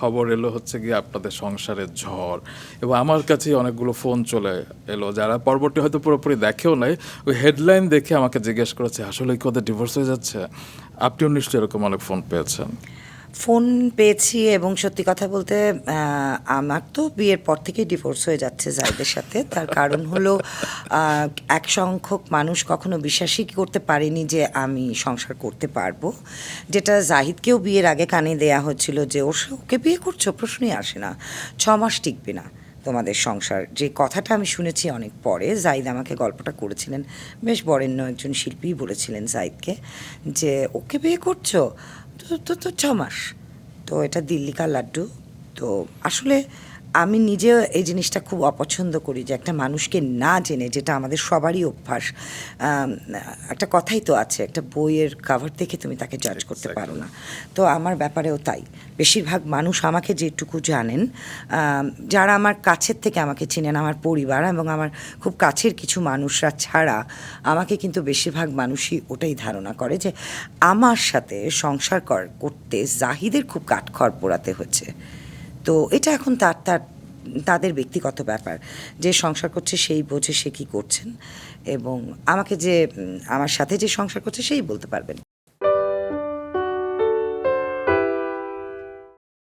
খবর এলো হচ্ছে গিয়ে আপনাদের সংসারের ঝড়। এবং আমার কাছে অনেকগুলো ফোন চলে এলো, যারা পরবর্তী হয়তো পুরোপুরি দেখেও নাই, ওই হেডলাইন দেখে আমাকে জিজ্ঞেস করেছে, আসলে কি ওদের ডিভোর্স হয়ে যাচ্ছে? আপনিও নিশ্চয়ই এরকম অনেক ফোন পেয়েছেন। ফোন পেয়েছি এবং সত্যি কথা বলতে আমার তো বিয়ের পর থেকেই ডিভোর্স হয়ে যাচ্ছে জাইদের সাথে। তার কারণ হলো এক সংখ্যক মানুষ কখনো বিশ্বাসই করতে পারেনি যে আমি সংসার করতে পারব। যেটা জাহিদকেও বিয়ের আগে কানে দেয়া হচ্ছিল যে, ওর ওকে বিয়ে করছ? প্রশ্নই আসে না। ছ মাস টিকবে না তোমাদের সংসার। যে কথাটা আমি শুনেছি অনেক পরে জাইদ আমাকে গল্পটা করেছিলেন। বেশ বরেণ্য একজন শিল্পী বলেছিলেন জাইদকে যে, ওকে বিয়ে করছ? তো তো তো ছ মাস। তো এটা দিল্লিকা লাড্ডু। তো আসলে আমি নিজে এই জিনিসটা খুব অপছন্দ করি যে একটা মানুষকে না জেনে যেটা আমাদের সবারই অভ্যাস একটা কথাই তো আছে একটা বইয়ের কাভার দেখে তুমি তাকে জাজ করতে পারো না। তো আমার ব্যাপারেও তাই। বেশিরভাগ মানুষ আমাকে যেটুকু জানেন যারা আমার কাছের থেকে আমাকে চিনেন আমার পরিবার এবং আমার খুব কাছের কিছু মানুষরা ছাড়া আমাকে কিন্তু বেশিরভাগ মানুষই ওটাই ধারণা করে যে আমার সাথে সংসার কর- করতে জাহিদের খুব কাঠখড় পোড়াতে হচ্ছে। তো এটা এখন তার তার, তাদের ব্যক্তিগত ব্যাপার। যে সংসার করছে সেই বোঝে সে কী করছেন এবং আমাকে যে আমার সাথে যে সংসার করছে সেই বলতে পারবেন।